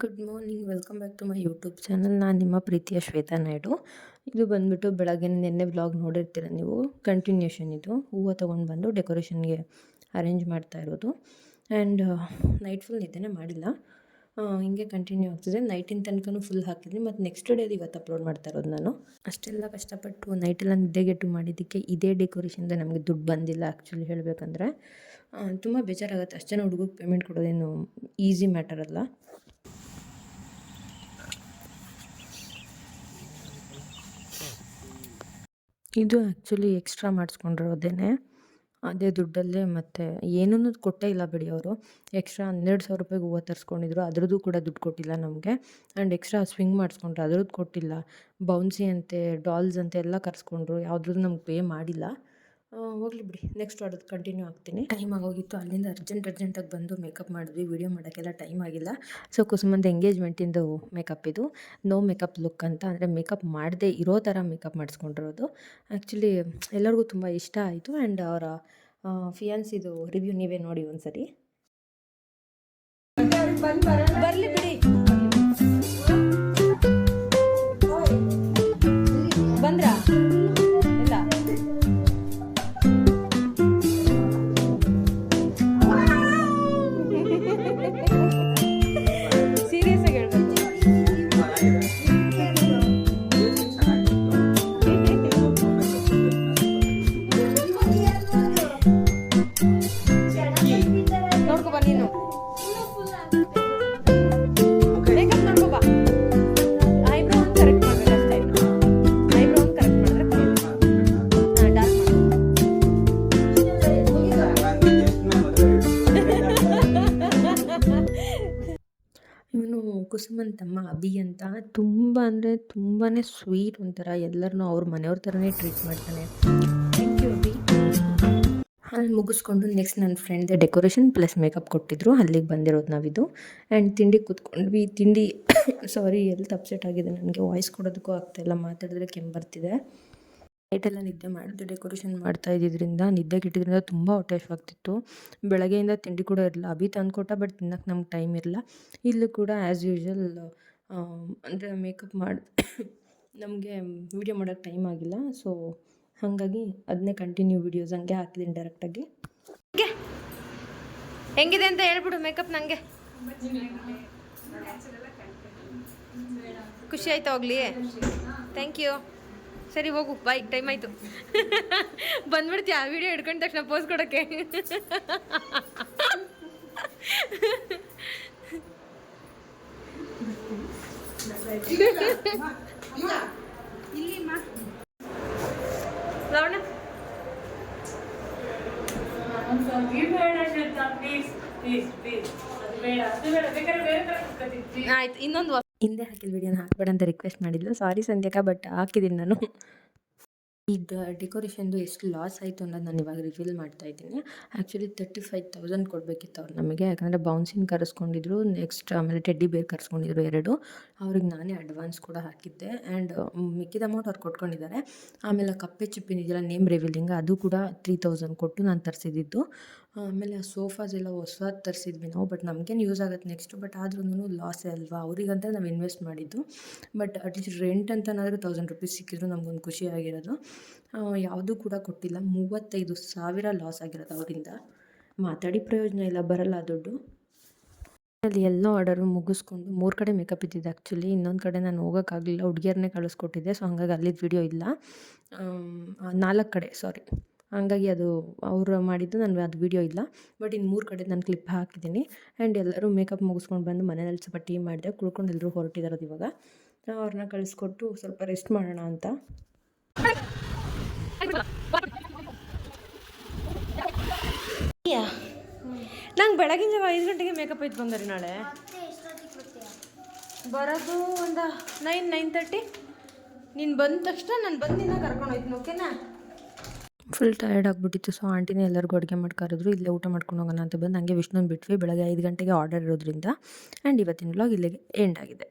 Good morning welcome back to my YouTube channel ನಾನು ನಿಮ್ಮ ಪ್ರೀತಿಯ ಶ್ವೇತಾ ನಾಯ್ಡು. ಇದು ಬಂದುಬಿಟ್ಟು ಬೆಳಗ್ಗೆ ನಿನ್ನೆ ಬ್ಲಾಗ್ ನೋಡಿರ್ತೀರ ನೀವು. ಕಂಟಿನ್ಯೂಷನ್ ಇದು. ಹೂವು ತೊಗೊಂಡು ಬಂದು ಡೆಕೋರೇಷನ್ಗೆ ಅರೇಂಜ್ ಮಾಡ್ತಾ ಇರೋದು. ಆ್ಯಂಡ್ ನೈಟ್ ಫುಲ್ ನಿದ್ದೆನೇ ಮಾಡಿಲ್ಲ. ಹಿಂಗೆ ಕಂಟಿನ್ಯೂ ಆಗ್ತಿದೆ. ನೈಟಿನ ತನಕನೂ ಫುಲ್ ಹಾಕಿದ್ದೀನಿ. ಮತ್ತು ನೆಕ್ಸ್ಟ್ ಡೇದು ಇವತ್ತು ಅಪ್ಲೋಡ್ ಮಾಡ್ತಾ ಇರೋದು ನಾನು. ಅಷ್ಟೆಲ್ಲ ಕಷ್ಟಪಟ್ಟು ನೈಟೆಲ್ಲ ನಿದ್ದೆಗೆಟ್ಟು ಮಾಡಿದ್ದಕ್ಕೆ ಇದೇ ಡೆಕೋರೇಷನ್ದ ನಮಗೆ ದುಡ್ಡು ಬಂದಿಲ್ಲ ಆ್ಯಕ್ಚುಲಿ ಹೇಳಬೇಕಂದ್ರೆ. ತುಂಬ ಬೇಜಾರಾಗುತ್ತೆ. ಅಷ್ಟು ಹುಡುಗಕ್ಕೆ ಪೇಮೆಂಟ್ ಕೊಡೋದೇನು ಈಸಿ ಮ್ಯಾಟರ್ ಅಲ್ಲ. ಇದು ಆ್ಯಕ್ಚುಲಿ ಎಕ್ಸ್ಟ್ರಾ ಮಾಡಿಸ್ಕೊಂಡಿರೋದೇನೆ. ಅದೇ ದುಡ್ಡಲ್ಲೇ ಮತ್ತು ಏನನ್ನೂ ಕೊಟ್ಟೇ ಇಲ್ಲ ಬಿಡಿ ಅವರು. ಎಕ್ಸ್ಟ್ರಾ ಹನ್ನೆರಡು ಸಾವಿರ ರೂಪಾಯಿಗೆ ಹೂವು ತರಿಸ್ಕೊಂಡಿದ್ರು, ಅದ್ರದ್ದು ಕೂಡ ದುಡ್ಡು ಕೊಟ್ಟಿಲ್ಲ ನಮಗೆ. ಆ್ಯಂಡ್ ಎಕ್ಸ್ಟ್ರಾ ಸ್ವಿಂಗ್ ಮಾಡಿಸ್ಕೊಂಡ್ರು, ಅದ್ರದ್ದು ಕೊಟ್ಟಿಲ್ಲ. ಬೌನ್ಸಿ ಅಂತೆ ಡಾಲ್ಸ್ ಅಂತೆ ಎಲ್ಲ ಕರೆಸ್ಕೊಂಡ್ರು, ಯಾವುದ್ರದ್ದು ನಮ್ಗೆ ಪೇ ಮಾಡಿಲ್ಲ. ಹೋಗ್ಲಿ ಬಿಡಿ. ನೆಕ್ಸ್ಟ್ ಆರ್ಡರ್ ಕಂಟಿನ್ಯೂ ಆಗ್ತೀನಿ. ಟೈಮ್ ಆಗೋಗಿತ್ತು. ಅಲ್ಲಿಂದ ಅರ್ಜೆಂಟ್ ಅರ್ಜೆಂಟಾಗಿ ಬಂದು ಮೇಕಪ್ ಮಾಡಿದ್ವಿ. ವಿಡಿಯೋ ಮಾಡೋಕ್ಕೆಲ್ಲ ಟೈಮ್ ಆಗಿಲ್ಲ. ಸೊ ಕುಸುಮಂದು ಎಂಗೇಜ್ಮೆಂಟಿಂದು ಮೇಕಪ್ ಇದು. ನೋ ಮೇಕಪ್ ಲುಕ್ ಅಂತ. ಅಂದರೆ ಮೇಕಪ್ ಮಾಡದೇ ಇರೋ ಥರ ಮೇಕಪ್ ಮಾಡಿಸ್ಕೊಂಡಿರೋದು. ಆ್ಯಕ್ಚುಲಿ ಎಲ್ಲರಿಗೂ ತುಂಬ ಇಷ್ಟ ಆಯಿತು. ಆ್ಯಂಡ್ ಅವರ ಫಿಯಾನ್ಸಿದು ರಿವ್ಯೂ ನೀವೇ ನೋಡಿ ಒಂದು ಸರಿ ಬರಲಿ ಬಿಡಿ. ಕುಸುಮನ್ ತಮ್ಮ ಅಭಿ ಅಂತ ತುಂಬ ಅಂದರೆ ತುಂಬಾ ಸ್ವೀಟ್ ಒಂಥರ. ಎಲ್ಲರನ್ನೂ ಅವ್ರ ಮನೆಯವ್ರ ಥರನೇ ಟ್ರೀಟ್ ಮಾಡ್ತಾನೆ. Thank you Abhi. ಅಲ್ಲಿ ಮುಗಿಸ್ಕೊಂಡು ನೆಕ್ಸ್ಟ್ ನನ್ನ ಫ್ರೆಂಡ್ದೆ ಡೆಕೋರೇಷನ್ ಪ್ಲಸ್ ಮೇಕಪ್ ಕೊಟ್ಟಿದ್ರು. ಅಲ್ಲಿಗೆ ಬಂದಿರೋದು ನಾವಿದು. ಆ್ಯಂಡ್ ತಿಂಡಿ ಕೂತ್ಕೊಂಡ್ವಿ. ತಿಂಡಿ ಸಾರಿ ಎಲ್ಲಿ ಅಪ್ಸೆಟ್ ಆಗಿದೆ ನನಗೆ. ವಾಯ್ಸ್ ಕೊಡೋದಕ್ಕೂ ಆಗ್ತಾಯಿಲ್ಲ ಮಾತಾಡಿದ್ರೆ ಕೆಮ್ಮು ಬರ್ತಿದೆ. ನೈಟೆಲ್ಲ ನಿದ್ದೆ ಮಾಡಿದ್ದು ಡೆಕೋರೇಷನ್ ಮಾಡ್ತಾ ಇದ್ದಿದ್ದರಿಂದ ನಿದ್ದೆ ಕೆಟ್ಟಿದ್ರಿಂದ ತುಂಬ ಹೊಟ್ಟೆ ಹಶ್ವಾಗ್ತಿತ್ತು ಬೆಳಗ್ಗೆಯಿಂದ ತಿಂಡಿ ಕೂಡ ಇರಲಿಲ್ಲ. ಅಭಿ ತಂದುಕೊಟ್ಟ ಬಟ್ ತಿನ್ನಕ್ಕೆ ನಮ್ಗೆ ಟೈಮ್ ಇರಲಿಲ್ಲ. ಇಲ್ಲೂ ಕೂಡ ಆ್ಯಸ್ ಯೂಶ್ವಲ್ ಅಂದರೆ ಮೇಕಪ್ ಮಾಡಿ, ನಮಗೆ ವೀಡಿಯೋ ಮಾಡೋಕ್ಕೆ ಟೈಮ್ ಆಗಿಲ್ಲ. ಸೊ ಹಾಗಾಗಿ ಅದನ್ನೇ ಕಂಟಿನ್ಯೂ ವೀಡಿಯೋಸ್ ಹಂಗೆ ಹಾಕಿದ್ದೀನಿ ಡೈರೆಕ್ಟಾಗಿ ಹೆಂಗಿದೆ ಅಂತ ಹೇಳ್ಬಿಡು ಮೇಕಪ್ ನನಗೆ ಖುಷಿ ಆಯ್ತಾ ಹೋಗ್ಲಿ? ಥ್ಯಾಂಕ್ ಯು ಸರಿ ಹೋಗು. ಬಾಯ್ ಟೈಮ್ ಆಯಿತು. ಬಂದ್ಬಿಡ್ತೀಯ? ವಿಡಿಯೋ ಹಿಡ್ಕೊಂಡ ತಕ್ಷಣ ಪೋಸ್ ಕೊಡೋಕ್ಕೆ. ಆಯ್ತು ಇನ್ನೊಂದು ಹಿಂದೆ ಹಾಕಿದ ವಿಡಿಯೋನ ಹಾಕ್ಬೇಡ ಅಂತ ರಿಕ್ವೆಸ್ಟ್ ಮಾಡಿದ್ಲು. ಸಾರಿ ಸಂಧ್ಯಾಕ ಬಟ್ ಹಾಕಿದ್ದೀನಿ ನಾನು. ಇದು ಡೆಕೋರೇಷನ್ದು ಎಷ್ಟು ಲಾಸ್ ಆಯಿತು ಅನ್ನೋದು ನಾನು ಇವಾಗ ರಿವೀಲ್ ಮಾಡ್ತಾ ಇದ್ದೀನಿ. ಆ್ಯಕ್ಚುಲಿ ತರ್ಟಿ ಫೈವ್ ತೌಸಂಡ್ ಕೊಡಬೇಕಿತ್ತು ಅವ್ರು ನಮಗೆ. ಯಾಕಂದರೆ ಬೌನ್ಸಿನ ಕರೆಸ್ಕೊಂಡಿದ್ರು ನೆಕ್ಸ್ಟ್ ಆಮೇಲೆ ಟೆಡ್ಡಿ ಬೇರ್ ಕರೆಸ್ಕೊಂಡಿದ್ರು ಎರಡು. ಅವ್ರಿಗೆ ನಾನೇ ಅಡ್ವಾನ್ಸ್ ಕೂಡ ಹಾಕಿದ್ದೆ. ಆ್ಯಂಡ್ ಮಿಕ್ಕಿದ ಅಮೌಂಟ್ ಅವ್ರು ಕೊಟ್ಕೊಂಡಿದ್ದಾರೆ. ಆಮೇಲೆ ಕಪ್ಪೆ ಚಿಪ್ಪಿನಿದೆಯಲ್ಲ ನೇಮ್ ರಿವೀಲಿಂಗ್ ಅದು ಕೂಡ ತ್ರೀ ತೌಸಂಡ್ ಕೊಟ್ಟು ನಾನು ತರಿಸಿದ್ದು. ಆಮೇಲೆ ಆ ಸೋಫಾಸ್ ಎಲ್ಲ ಹೊಸದು ತರಿಸಿದ್ವಿ ನಾವು ಬಟ್ ನಮಗೇನು ಯೂಸ್ ಆಗುತ್ತೆ ನೆಕ್ಸ್ಟು ಬಟ್ ಆದ್ರೂ ಲಾಸೇ ಅಲ್ವಾ? ಅವರಿಗಂತ ನಾವು ಇನ್ವೆಸ್ಟ್ ಮಾಡಿದ್ದು ಬಟ್ ಅಟ್ಲೀಸ್ಟ್ ರೆಂಟ್ ಅಂತನಾದರೂ ತೌಸಂಡ್ ರುಪೀಸ್ ಸಿಕ್ಕಿದ್ರು ನಮಗೊಂದು ಖುಷಿ ಆಗಿರೋದು. ಯಾವುದೂ ಕೂಡ ಕೊಟ್ಟಿಲ್ಲ. ಮೂವತ್ತೈದು ಸಾವಿರ ಲಾಸ್ ಆಗಿರೋದು ಅವರಿಂದ. ಮಾತಾಡಿ ಪ್ರಯೋಜನ ಇಲ್ಲ, ಬರಲ್ಲ ದುಡ್ಡು. ಅಲ್ಲಿ ಎಲ್ಲ ಆರ್ಡರು ಮುಗಿಸ್ಕೊಂಡು, ಮೂರು ಕಡೆ ಮೇಕಪ್ ಇದ್ದಿದ್ದು ಆ್ಯಕ್ಚುಲಿ ಇನ್ನೊಂದು ಕಡೆ ನಾನು ಹೋಗೋಕ್ಕಾಗಲಿಲ್ಲ. ಹುಡುಗಿಯರನ್ನೇ ಕಳಿಸ್ಕೊಟ್ಟಿದ್ದೆ ಸೊ ಹಂಗಾಗಿ ಅಲ್ಲಿದ್ದು ವಿಡಿಯೋ ಇಲ್ಲ. ನಾಲ್ಕು ಕಡೆ ಸಾರಿ ಹಂಗಾಗಿ ಅದು ಅವರು ಮಾಡಿದ್ದು ನಾನು ಅದು ವಿಡಿಯೋ ಇಲ್ಲ. ಬಟ್ ಇನ್ನು ಮೂರು ಕಡೆ ನಾನು ಕ್ಲಿಪ್ ಹಾಕಿದ್ದೀನಿ. ಆ್ಯಂಡ್ ಎಲ್ಲರೂ ಮೇಕಪ್ ಮುಗಿಸ್ಕೊಂಡು ಬಂದು ಮನೆಯಲ್ಲಿ ಸ್ವಲ್ಪ ಟೀ ಮಾಡಿದೆ ಕುಳ್ಕೊಂಡು ಎಲ್ಲರೂ ಹೊರಟಿದಾರದು ಇವಾಗ. ಅವ್ರನ್ನ ಕಳಿಸ್ಕೊಟ್ಟು ಸ್ವಲ್ಪ ರೆಸ್ಟ್ ಮಾಡೋಣ ಅಂತ. ನಂಗೆ ಬೆಳಗಿನ ಜಾವ ಐದು ಗಂಟೆಗೆ ಮೇಕಪ್ ಐತೆ ಬಂದರಿ ನಾಳೆ. ಬರೋದು ಒಂದು ನೈನ್ ನೈನ್ ತರ್ಟಿ ನೀನು ಬಂದ ತಕ್ಷಣ ನಾನು ಬಂದು ನಿನ್ನ ಕರ್ಕೊಂಡು ಹೋಯ್ತೀನಿ ಓಕೆನಾ ಫುಲ್ ಟಯರ್ಡ್ ಆಗಿಬಿಟ್ಟಿತ್ತು. ಸೊ ಆಂಟಿನೇ ಎಲ್ಲರಿಗೂ ಅಡುಗೆ ಮಾಡ್ಕಾರಿದ್ರು ಇಲ್ಲೇ ಊಟ ಮಾಡ್ಕೊಂಡು ಹೋಗೋಣ ಅಂತ ಬಂದು ನನಗೆ ವಿಷ್ಣುನ ಬಿಟ್ವಿ. ಬೆಳಗ್ಗೆ ಐದು ಗಂಟೆಗೆ ಆರ್ಡರ್ ಇರೋದ್ರಿಂದ. ಆ್ಯಂಡ್ ಇವತ್ತಿನ ವ್ಲಾಗ್ ಇಲ್ಲಿಗೆ ಎಂಡ್ ಆಗಿದೆ.